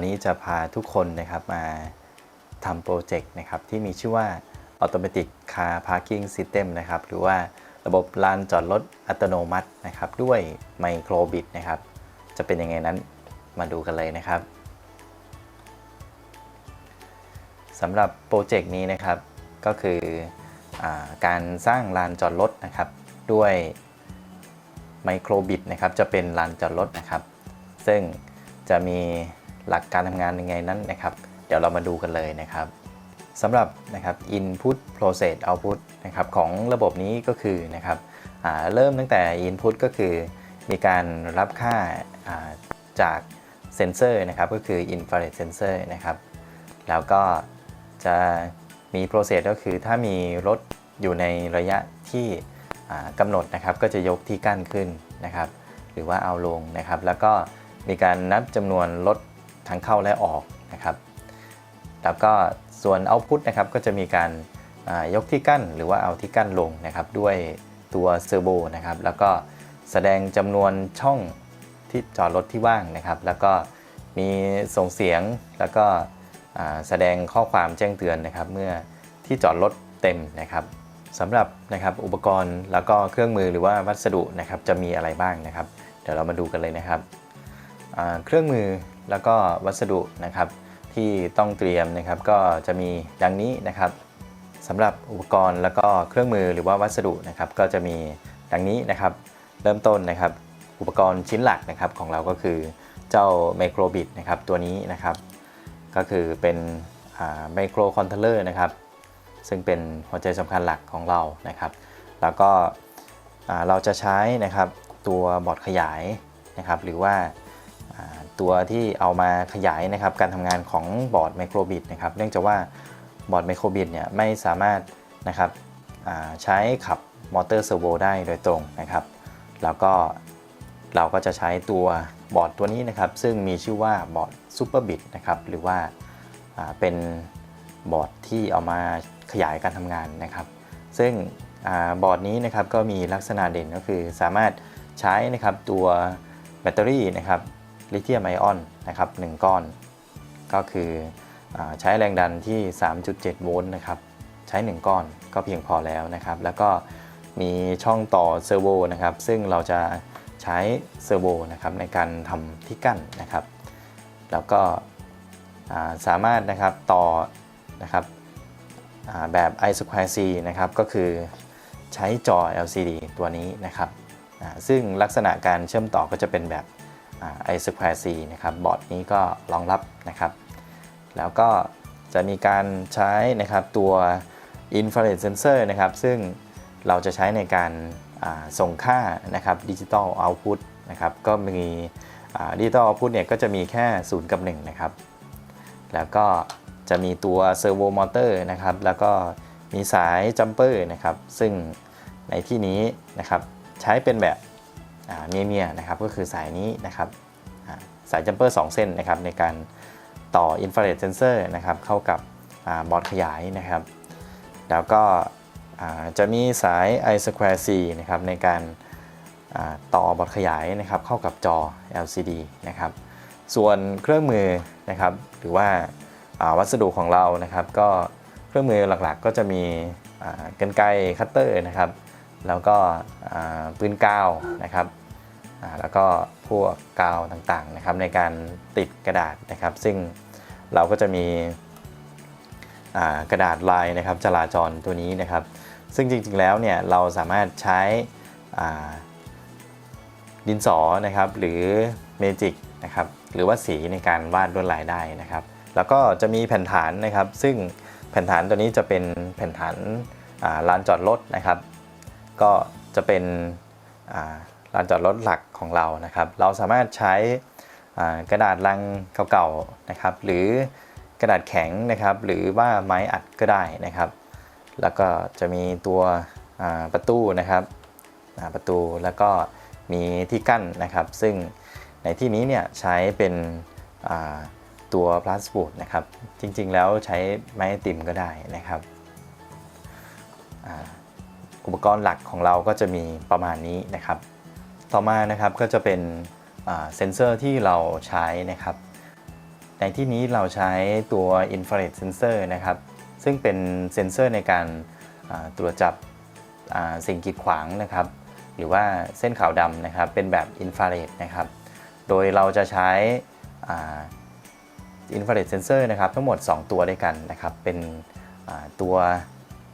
วันนี้จะพาทุกคนนะครับมาทำโปรเจกต์นะครับที่มีชื่อว่า Automatic Car Parking System นะครับหรือว่าระบบลานจอดรถอัตโนมัตินะครับด้วย Microbit นะครับจะเป็นยังไงนั้นมาดูกันเลยนะครับสำหรับโปรเจกต์นี้นะครับก็คืออการสร้างลานจอดรถนะครับด้วยไมโครบิตนะครับจะเป็นลานจอดรถนะครับ ซึ่งจะมี หลักการทำงานยังไงนั้นนะครับ เดี๋ยวเรามาดูกันเลยนะครับสำหรับนะครับ input process output นะครับของระบบนี้ก็คือนะครับอ่าเริ่มตั้งแต่ input ก็คือมีการรับค่าอ่าจากเซนเซอร์นะครับก็คือ infrared sensor นะครับ แล้วก็จะมี process ก็คือถ้ามีรถอยู่ในระยะที่อ่ากำหนดนะครับก็จะยกที่กั้นขึ้นนะครับ หรือว่าเอาลงนะครับ แล้วก็มีการนับจำนวนรถ ทั้งเข้าและออกนะครับ แล้วก็ส่วน output นะครับก็จะมีการายกที่กั้นหรือว่าเอาที่กั้นลงนะครับด้วยตัวเซอร์โบนะครับ แล้วก็แสดงจำนวนช่องที่จอดรถที่ว่างนะครับ แล้วก็มีส่งเสียงแล้วก็แสดงข้อความแจ้งเตือนนะครับ เมื่อที่จอดรถเต็มนะครับสำหรับนะครับอุปกรณ์แล้วก็เครื่องมือหรือว่าวัสดุนะครับจะมีอะไรบ้างนะครับ เดี๋ยวเรามาดูกันเลยนะครับ เครื่องมือ แล้วก็วัสดุนะครับที่ต้องเตรียมนะครับก็จะมีดังนี้นะครับสำหรับอุปกรณ์แล้วก็เครื่องมือหรือว่าวัสดุนะครับก็จะมีดังนี้นะครับเริ่มต้นนะครับอุปกรณ์ชิ้นหลักนะครับของเราก็คือเจ้าไมโครบิ t นะครับตัวนี้นะครับก็คือเป็นไมโครคอนโทรลเลอร์นะครับซึ่งเป็นหัวใจสำคัญหลักของเรานะครับ แล้วก็เราจะใช้นะครับตัวบอร์ดขยายนะครับหรือว่า ตัวที่เอามาขยายนะครับการทำงานของบอร์ดไมโครบิตนะครับเนื่องจากว่าบอร์ดไมโครบิตเนี่ยไม่สามารถนะครับใช้ขับมอเตอร์เซอร์โวได้โดยตรงนะครับ แล้วก็เราก็จะใช้ตัวบอร์ดตัวนี้นะครับ ซึ่งมีชื่อว่าบอร์ดซูเปอร์บิตนะครับหรือว่าเป็นบอร์ดที่เอามาขยายการทำงานนะครับ ซึ่งอบอร์ดนี้นะครับก็มีลักษณะเด่นก็คือสามารถใช้นะครับตัวแบตเตอรี่นะครับ ลิเธียมไอออนนะครับ1ก้อน ก็คืออใช้แรงดันที่ 3.7 โวลต์นะครับใช้ 1 ก้อนก็เพียงพอแล้วนะครับ แล้วก็มีช่องต่อเซอร์โวนะครับ ซึ่งเราจะใช้เซอร์โวนะครับในการทำที่กั้นนะครับ แล้วก็สามารถนะครับต่อนะครับแบบ i square c นะครับ ก็คือใช้จอ LCD ตัวนี้นะครับ ซึ่งลักษณะการเชื่อมต่อก็จะเป็นแบบ ไอ่า i square c นะครับบอร์ดนี้ก็รองรับนะครับ แล้วก็จะมีการใช้นะครับตัว infrared sensor นะครับซึ่งเราจะใช้ในการส่งค่านะครับดิจิตอลเอาพุตนะครับก็มีดิจิตอลเอาพุตเนี่ยก็จะมีแค่ 0 กับ 1 นะครับ แล้วก็จะมีตัวเซอร์โวมอเตอร์นะครับแล้วก็มีสายจัมเปอร์นะครับซึ่งในที่นี้นะครับใช้เป็นแบบ เมียเมียๆนะครับก็คือสายนี้นะครับสายจัมเปอร์ 2 เส้นนะครับในการต่ออินฟราเรดเซนเซอร์นะครับเข้ากับอบอร์ดขยายนะครับ แล้วก็จะมีสาย i square c นะครับในการต่อบอร์ดขยายนะครับเข้ากับจอ LCD นะครับส่วนเครื่องมือนะครับหรือว่าาวัสดุของเรานะครับ ก็เครื่องมือหลักๆก็จะมีกรรไกคัตเตอร์นะครับ แล้วก็ปืนกาวนะครับ แล้วก็พวกกาวต่างๆนะครับในการติดกระดาษนะครับ ซึ่งเราก็จะมีกระดาษลายนะครับจราจรตัวนี้นะครับ ซึ่งจริงๆแล้วเนี่ยเราสามารถใช้ดินสอนะครับหรือเมจิกนะครับหรือว่าสีในการวาดลวดลายได้นะครับ แล้วก็จะมีแผ่นฐานนะครับ ซึ่งแผ่นฐานตัวนี้จะเป็นแผ่นฐานลานจอดรถนะครับ ก็จะเป็น ลานจอดรถหลักของเรานะครับ เราสามารถใช้กระดาษลังเก่าๆนะครับ หรือกระดาษแข็งนะครับ หรือว่าไม้อัดก็ได้นะครับ แล้วก็จะมีตัวประตูนะครับประตูแล้วก็มีที่กั้นนะครับ ซึ่งในที่นี้เนี่ยใช้เป็นตัวพลาสติกนะครับ จริงๆแล้วใช้ไม้ติมก็ได้นะครับอุปกรณ์หลักของเราก็จะมีประมาณนี้นะครับ ต่อมานะครับก็จะเป็นเซนเซอร์ที่เราใช้นะครับ ในที่นี้เราใช้ตัว infrared sensor นะครับ ซึ่งเป็นเซนเซอร์ในการตรวจจับสิ่งกีดขวางนะครับ หรือว่าเส้นขาวดำนะครับ เป็นแบบอินฟราเรดนะครับ โดยเราจะใช้อินฟราเรดเซนเซอร์นะครับทั้งหมด 2 ตัวด้วยกันนะครับ เป็นตัว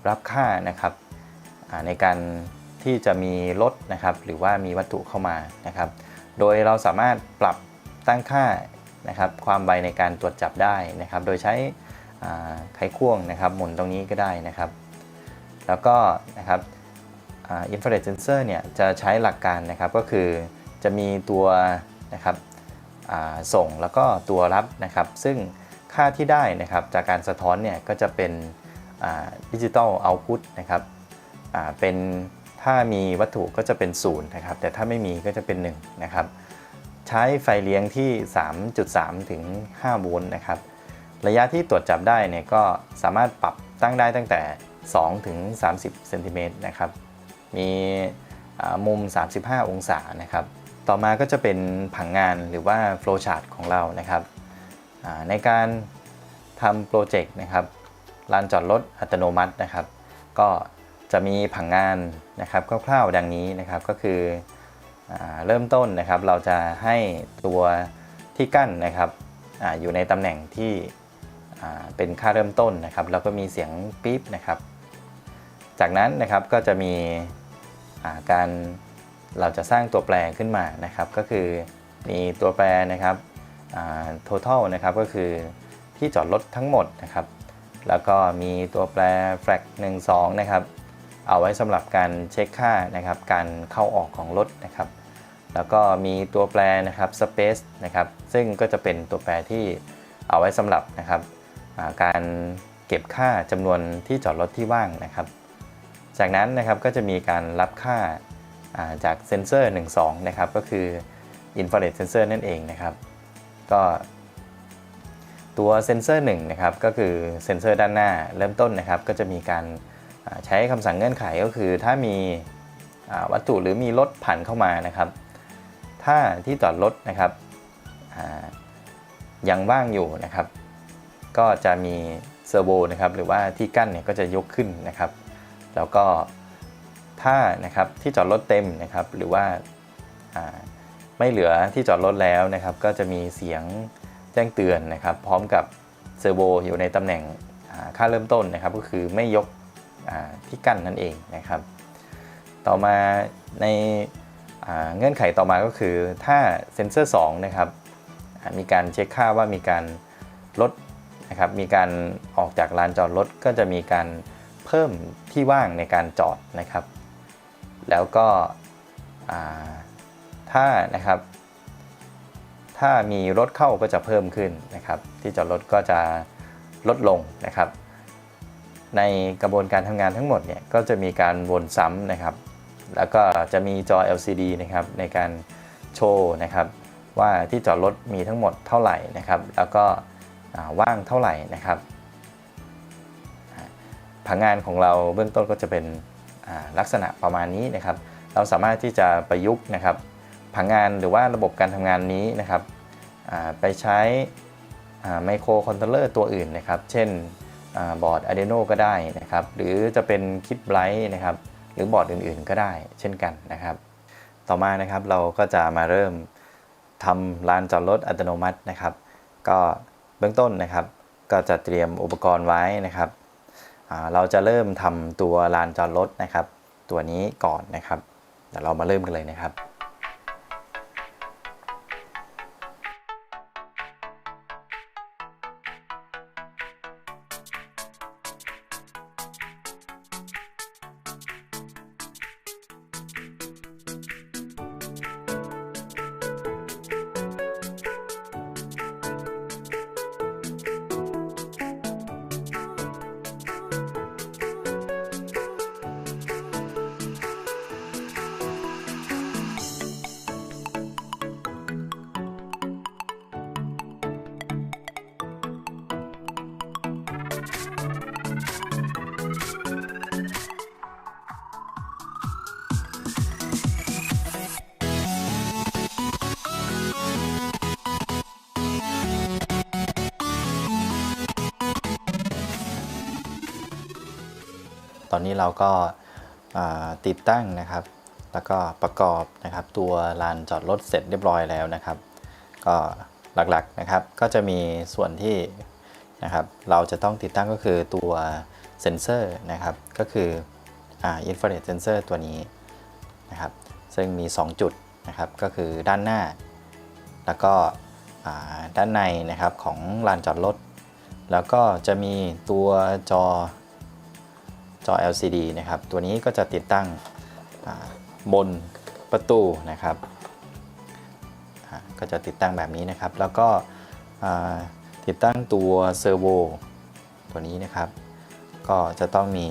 รับค่านะครับในการ ที่จะมีรถนะครับ หรือว่ามีวัตถุเข้ามานะครับ โดยเราสามารถปรับตั้งค่านะครับ ความไวในการตรวจจับได้นะครับ โดยใช้ไขควงนะครับ หมุนตรงนี้ก็ได้นะครับ แล้วก็นะครับอินฟราเรดเซนเซอร์เนี่ยจะใช้หลักการนะครับก็คือจะมีตัวนะครับส่งแล้วก็ตัวรับนะครับ ซึ่งค่าที่ได้นะครับจากการสะท้อนเนี่ยก็จะเป็นดิจิตอลเอาพุตนะครับเป็น ถ้ามีวัตถุก็จะเป็น0นะครับแต่ถ้าไม่มีก็จะเป็น1นะครับใช้ไฟเลี้ยงที่ 3.3 ถึง 5 โวลต์นะครับระยะที่ตรวจจับได้เนี่ยก็สามารถปรับตั้งได้ตั้งแต่ 2 ถึง 30 เซนติเมตรนะครับมีอ่ามุม 35 องศานะครับต่อมาก็จะเป็นผังงานหรือว่า flow chart ของเรานะครับในการทำโปรเจกต์นะครับลานจอดรถอัตโนมัตินะครับ ก็ จะมีผังงานนะครับคร่าวๆดังนี้นะครับก็คืออเริ่มต้นนะครับเราจะให้ตัวที่กั้นนะครับออยู่ในตำแหน่งที่เป็นค่าเริ่มต้นนะครับแล้วก็มีเสียงปี๊บนะครับ จากนั้นนะครับก็จะมีาการเราจะสร้างตัวแปรขึ้นมานะครับ ก็คือมีตัวแปรนะครับ total นะครับก็คือที่จอดรถทั้งหมดนะครับ แล้วก็มีตัวแปร flag 1 2 นะครับ เอาไว้สำหรับการเช็คค่านะครับการเข้าออกของรถนะครับแล้วก็มีตัวแปรนะครับ space นะครับซึ่งก็จะเป็นตัวแปรที่เอาไว้สำหรับนะครับการเก็บค่าจำนวนที่จอดรถที่ว่างนะครับ จากนั้นนะครับก็จะมีการรับค่าจากเซนเซอร์ 1 2 นะครับ ก็คือ infrared sensor นั่นเองนะครับ ก็ตัวเซนเซอร์1นะครับก็คือเซนเซอร์ด้านหน้าเริ่มต้นนะครับ ก็จะมีการ ใช้คำสั่งเงื่อนไขก็คือถ้ามีวัตถุหรือมีรถผ่านเข้ามานะครับ ถ้าที่จอดรถนะครับยังว่างอยู่นะครับ ก็จะมีเซอร์โวนะครับหรือว่าที่กั้นเนี่ยก็จะยกขึ้นนะครับ แล้วก็ถ้านะครับที่จอดรถเต็มนะครับหรือว่าาไม่เหลือที่จอดรถแล้วนะครับ ก็จะมีเสียงแจ้งเตือนนะครับ พร้อมกับเซอร์โวอยู่ในตำแหน่งค่าเริ่มต้นนะครับ ก็คือไม่ยก ที่กั้นนั่นเองนะครับ ต่อมาในาเงื่อนไขต่อมาก็คือถ้าเซ็นเซอร์2นะครับมีการเช็คค่าว่ามีการลดนะครับมีการออกจากลานจอดรถก็จะมีการเพิ่มที่ว่างในการจอดนะครับ แล้วก็ถ้านะครับ ถ้ามีรถเข้าก็จะเพิ่มขึ้นนะครับ ที่จอดรถก็จะลดลงนะครับ ในกระบวนการทำงานทั้งหมดเนี่ยก็จะมีการวนซ้ำนะครับ แล้วก็จะมีจอ LCD นะครับในการโชว์นะครับว่าที่จอดรถมีทั้งหมดเท่าไหร่นะครับ แล้วก็ว่างเท่าไหร่นะครับผังงานของเราเบื้องต้นก็จะเป็นลักษณะประมาณนี้นะครับ เราสามารถที่จะประยุกต์นะครับผังงานหรือว่าระบบการทำงานนี้นะครับไปใช้ไมโครคอนโทรลเลอร์ตัวอื่นนะครับ เช่น บอร์ด Arduino ก็ได้นะครับ หรือจะเป็นคิดไบรท์นะครับ หรือบอร์ดอื่นๆก็ได้เช่นกันนะครับ ต่อมานะครับเราก็จะมาเริ่มทำลานจอดรถอัตโนมัตินะครับ ก็เบื้องต้นนะครับ ก็จะเตรียมอุปกรณ์ไว้นะครับ เราจะเริ่มทำตัวลานจอดรถนะครับ ตัวนี้ก่อนนะครับเดี๋ยวเรามาเริ่มกันเลยนะครับ อนนี้เราก็ติดตั้งนะครับ แล้วก็ประกอบนะครับ ตัวลานจอดรถเสร็จเรียบร้อยแล้วนะครับ ก็หลักๆนะครับ ก็จะมีส่วนที่นะครับ เราจะต้องติดตั้งก็คือตัวเซ็นเซอร์นะครับ ก็คืออ่าอินฟราเรดเซนเซอร์ตัวนี้นะครับ ซึ่งมี 2 จุดนะครับ ก็คือด้านหน้า แล้วก็อ่าด้านในนะครับของลานจอดรถ แล้วก็จะมีตัวจอ จอ LCD นะครับ ตัวนี้ก็จะติดตั้งบนประตูนะครับก็จะติดตั้งแบบนี้นะครับ แล้วก็ติดตั้งตัวเซอร์โวตัวนี้นะครับ ก็จะต้องมี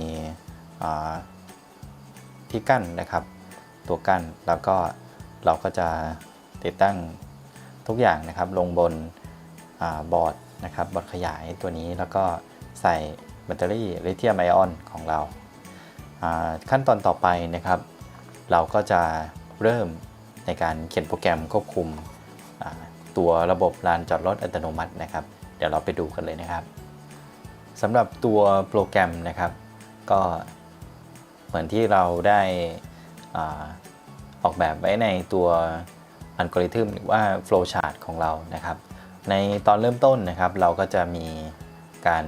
ที่กั้นนะครับ ตัวกั้นแล้วก็เราก็จะติดตั้งทุกอย่างนะครับ ลงบนอบอร์ดนะครับบอร์ดขยายตัวนี้แล้วก็ใส่ แบตเตอรี่ลิเธียมไอออนของเรา ขั้นตอนต่อไปนะครับ เราก็จะเริ่มในการเขียนโปรแกรมควบคุมตัวระบบลานจอดรถอัตโนมัตินะครับ เดี๋ยวเราไปดูกันเลยนะครับสำหรับตัวโปรแกรมนะครับ ก็เหมือนที่เราได้ออกแบบไว้ในตัวอัลกอริทึมหรือว่า flow chart ของเรานะครับ ในตอนเริ่มต้นนะครับ เราก็จะมีการ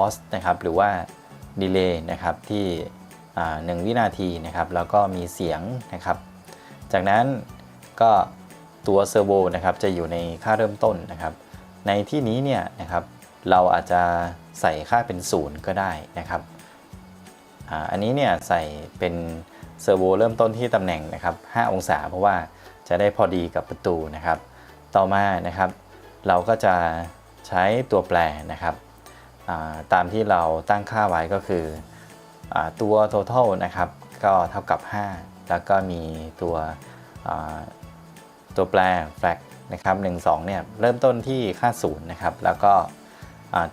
อสนะครับหรือว่าดีเลย์นะครับที่หนึ่งวินาทีนะครับแล้วก็มีเสียงนะครับ จากนั้นก็ตัวเซอร์โวนะครับจะอยู่ในค่าเริ่มต้นนะครับ ในที่นี้เนี่ยนะครับเราอาจจะใส่ค่าเป็นศูนย์ก็ได้นะครับอันนี้เนี่ยใส่เป็นเซอร์โวเริ่มต้นที่ตำแหน่งนะครับ 5 องศาเพราะว่าจะได้พอดีกับประตูนะครับ ต่อมานะครับ เราก็จะใช้ตัวแปรนะครับ ตามที่เราตั้งค่าไว้ก็คืออตัว total นะครับ ก็เท่ากับ 5 แล้วก็มีตัวตัวแปร flag นะครับ1 2เนี่ยเริ่มต้นที่ค่า 0 นะครับ แล้วก็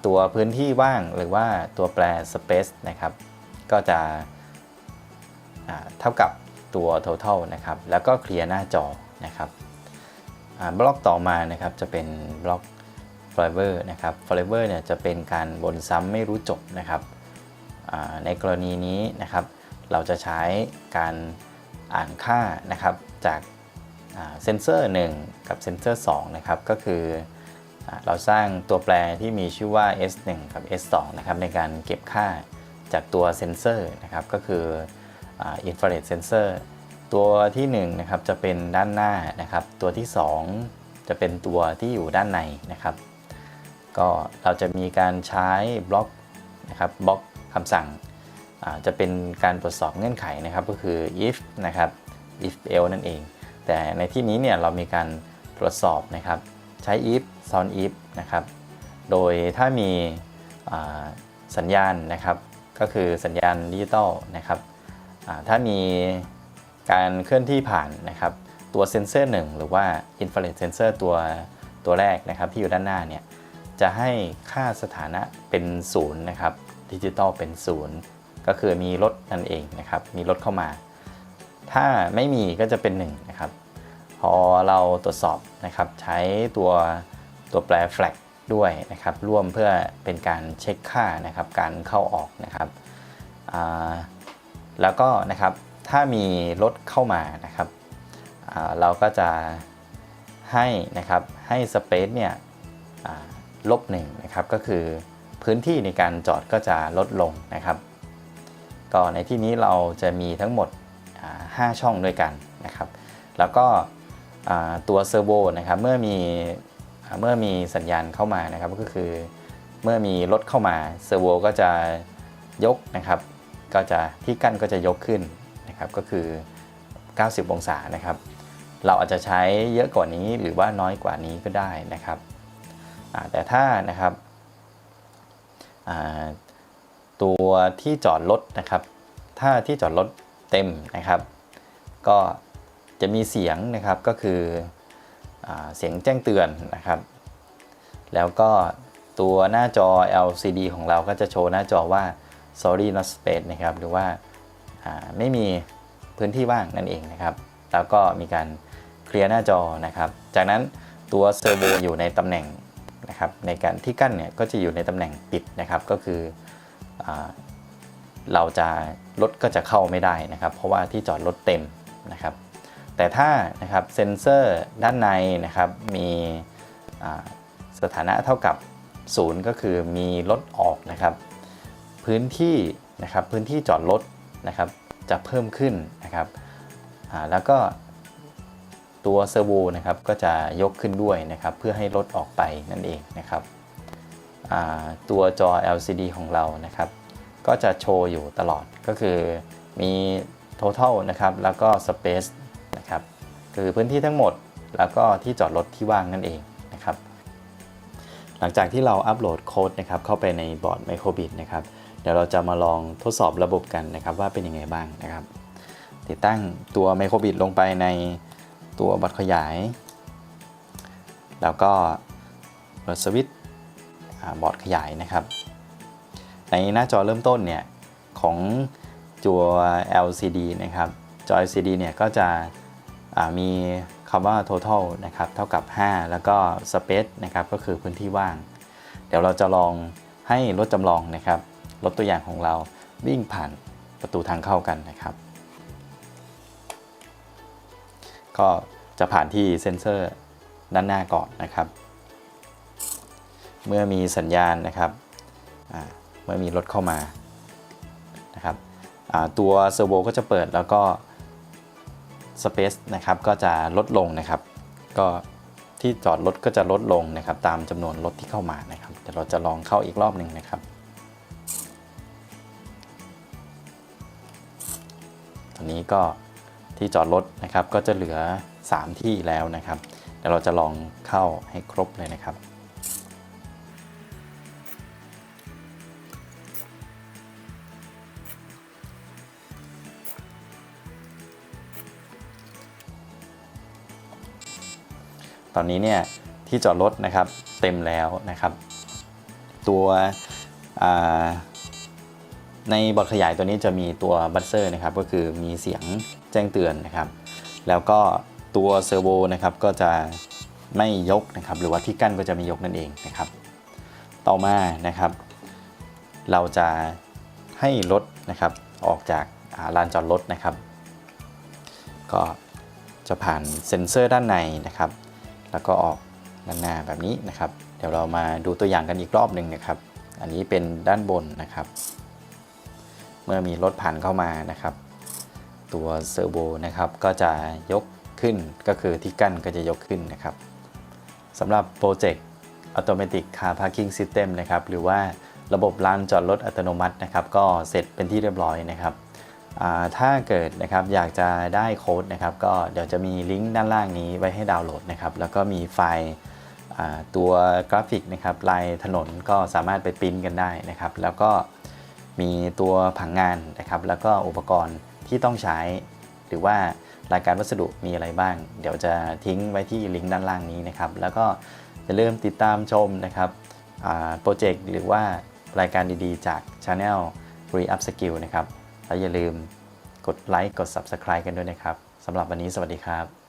ตัวพื้นที่ว่างหรือว่าตัวแปร space นะครับ ก็จะเท่ากับตัว total นะครับ แล้วก็เคลียร์หน้าจอนะครับบล็อกต่อมานะครับจะเป็นบล็อก forever นะครับ forever เนี่ยจะเป็นการวนซ้ำไม่รู้จบนะครับในกรณีนี้นะครับ เราจะใช้การอ่านค่านะครับจากเซนเซอร์ 1 กับเซนเซอร์ 2 นะครับ ก็คืออเราสร้างตัวแปรที่มีชื่อว่า S1 กับ S2 นะครับในการเก็บค่าจากตัวเซนเซอร์นะครับ ก็คืออินฟราเรดเซนเซอร์ตัวที่1นะครับจะเป็นด้านหน้านะครับ ตัวที่ 2 จะเป็นตัวที่อยู่ด้านในนะครับ ก็เราจะมีการใช้บล็อกนะครับบล็อกคำสั่งจะเป็นการตรวจสอบเงื่อนไขนะครับก็คือ if นะครับ if else นั่นเอง แต่ในที่นี้เนี่ยเรามีการตรวจสอบนะครับใช้ if ซ้อน if นะครับโดยถ้ามีสัญญาณนะครับก็คือสัญญาณดิจิตอลนะครับถ้ามีการเคลื่อนที่ผ่านนะครับตัวเซนเซอร์ 1 หรือว่า infrared sensor ตัวตัวแรกนะครับที่อยู่ด้านหน้าเนี่ย จะให้ค่าสถานะเป็นศูนย์นะครับดิจิตอลเป็นศูนย์ก็คือมีรถนั่นเองนะครับ มีรถเข้ามา ถ้าไม่มีก็จะเป็น1นะครับ พอเราตรวจสอบนะครับใช้ตัวตัวแปร flag ด้วยนะครับ ร่วมเพื่อเป็นการเช็คค่านะครับการเข้าออกนะครับแล้วก็นะครับถ้ามีรถเข้ามานะครับเราก็จะให้นะครับให้ space เนี่ย ลบหนึ่งนะครับก็คือพื้นที่ในการจอดก็จะลดลงนะครับก็ในที่นี้เราจะมีทั้งหมดอ่า5ช่องด้วยกันนะครับ แล้วก็ตัวเซอร์โวนะครับเมื่อมีเมื่อมีสัญญาณเข้ามานะครับก็คือเมื่อมีรถเข้ามาเซอร์โวก็จะยกนะครับก็จะที่กั้นก็จะยกขึ้นนะครับก็คือ 90 องศานะครับ เราอาจจะใช้เยอะกว่านี้หรือว่าน้อยกว่านี้ก็ได้นะครับ แต่ถ้านะครับตัวที่จอดรถนะครับ ถ้าที่จอดรถเต็มนะครับ ก็จะมีเสียงนะครับก็คืออเสียงแจ้งเตือนนะครับ แล้วก็ตัวหน้าจอ LCD ของเราก็จะโชว์หน้าจอว่า sorry not space นะครับ หรือว่าอ่าไม่มีพื้นที่ว่างนั่นเองนะครับ แล้วก็มีการเคลียร์หน้าจอนะครับ จากนั้นตัวเซอร์โวอยู่ในตำแหน่ง นะครับในการที่กั้นเนี่ยก็จะอยู่ในตำแหน่งปิดนะครับก็คืออเราจะรถก็จะเข้าไม่ได้นะครับ เพราะว่าที่จอดรถเต็มนะครับ แต่ถ้านะครับเซ็นเซอร์ด้านในนะครับมีสถานะเท่ากับศูนย์ก็คือมีรถออกนะครับ พื้นที่นะครับพื้นที่จอดรถนะครับจะเพิ่มขึ้นนะครับแล้วก็ ตัวเซอร์โวนะครับก็จะยกขึ้นด้วยนะครับเพื่อให้รถออกไปนั่นเองนะครับตัวจอ LCD ของเรานะครับก็จะโชว์อยู่ตลอดก็คือมี total นะครับแล้วก็ space นะครับคือพื้นที่ทั้งหมดแล้วก็ที่จอดรถที่ว่างนั่นเองนะครับหลังจากที่เราอัปโหลดโค้ดนะครับเข้าไปในบอร์ด Microbit นะครับเดี๋ยวเราจะมาลองทดสอบระบบกันนะครับว่าเป็นยังไงบ้างนะครับ ติดตั้งตัว Microbit ลงไปใน ตัวบอร์ดขยาย แล้วก็เปิดสวิตช์บอร์ดขยายนะครับ ในหน้าจอเริ่มต้นเนี่ยของตัว LCD นะครับจอ LCD เนี่ยก็จะมีคำว่า total นะครับเท่ากับ 5 แล้วก็ space นะครับก็คือพื้นที่ว่าง เดี๋ยวเราจะลองให้รถจำลองนะครับรถตัวอย่างของเราวิ่งผ่านประตูทางเข้ากันนะครับ ก็จะผ่านที่เซ็นเซอร์ด้านหน้าก่อนนะครับ เมื่อมีสัญญาณนะครับเมื่อมีรถเข้ามานะครับตัวเซอร์โวก็จะเปิดแล้วก็สเปซนะครับก็จะลดลงนะครับ ก็ที่จอดรถก็จะลดลงนะครับ ตามจำนวนรถที่เข้ามานะครับเดี๋ยวเราจะลองเข้าอีกรอบหนึ่งนะครับ ตอนนี้ก็ ที่จอดรถนะครับก็จะเหลือ 3 ที่แล้วนะครับเดี๋ยวเราจะลองเข้าให้ครบเลยนะครับตอนนี้เนี่ยที่จอดรถนะครับเต็มแล้วนะครับ ตัวในบอร์ดขยายตัวนี้จะมีตัวบัสเซอร์นะครับก็คือมีเสียง แจ้งเตือนนะครับ แล้วก็ตัวเซอร์โวนะครับก็จะไม่ยกนะครับหรือว่าที่กั้นก็จะไม่ยกนั่นเองนะครับ ต่อมานะครับ เราจะให้รถนะครับออกจากาลานจอดรถนะครับ ก็จะผ่านเซ็นเซอร์ด้านในนะครับ แล้วก็ออกด้านหน้าแบบนี้นะครับ เดี๋ยวเรามาดูตัวอย่างกันอีกรอบหนึ่งนะครับ อันนี้เป็นด้านบนนะครับ เมื่อมีรถผ่านเข้ามานะครับ ตัวเซอร์โวนะครับก็จะยกขึ้นก็คือที่กั้นก็จะยกขึ้นนะครับสำหรับโปรเจกต์ Automatic Car Parking System นะครับหรือว่าระบบลานจอดรถอัตโนมัตินะครับก็เสร็จเป็นที่เรียบร้อยนะครับถ้าเกิดนะครับอยากจะได้โค้ดนะครับก็เดี๋ยวจะมีลิงก์ด้านล่างนี้ไว้ให้ดาวน์โหลดนะครับแล้วก็มีไฟล์ตัวกราฟิกนะครับลายถนนก็สามารถไปปริ้นกันได้นะครับ แล้วก็มีตัวผังงานนะครับ แล้วก็อุปกรณ์ ที่ต้องใช้ หรือว่ารายการวัสดุมีอะไรบ้าง เดี๋ยวจะทิ้งไว้ที่ลิงก์ด้านล่างนี้นะครับ แล้วก็จะเริ่มติดตามชมนะครับโปรเจกต์หรือว่ารายการดีๆ จาก Channel Re Up Skill นะครับ แล้วอย่าลืมกดไลค์กด Subscribe กันด้วยนะครับสำหรับวันนี้สวัสดีครับ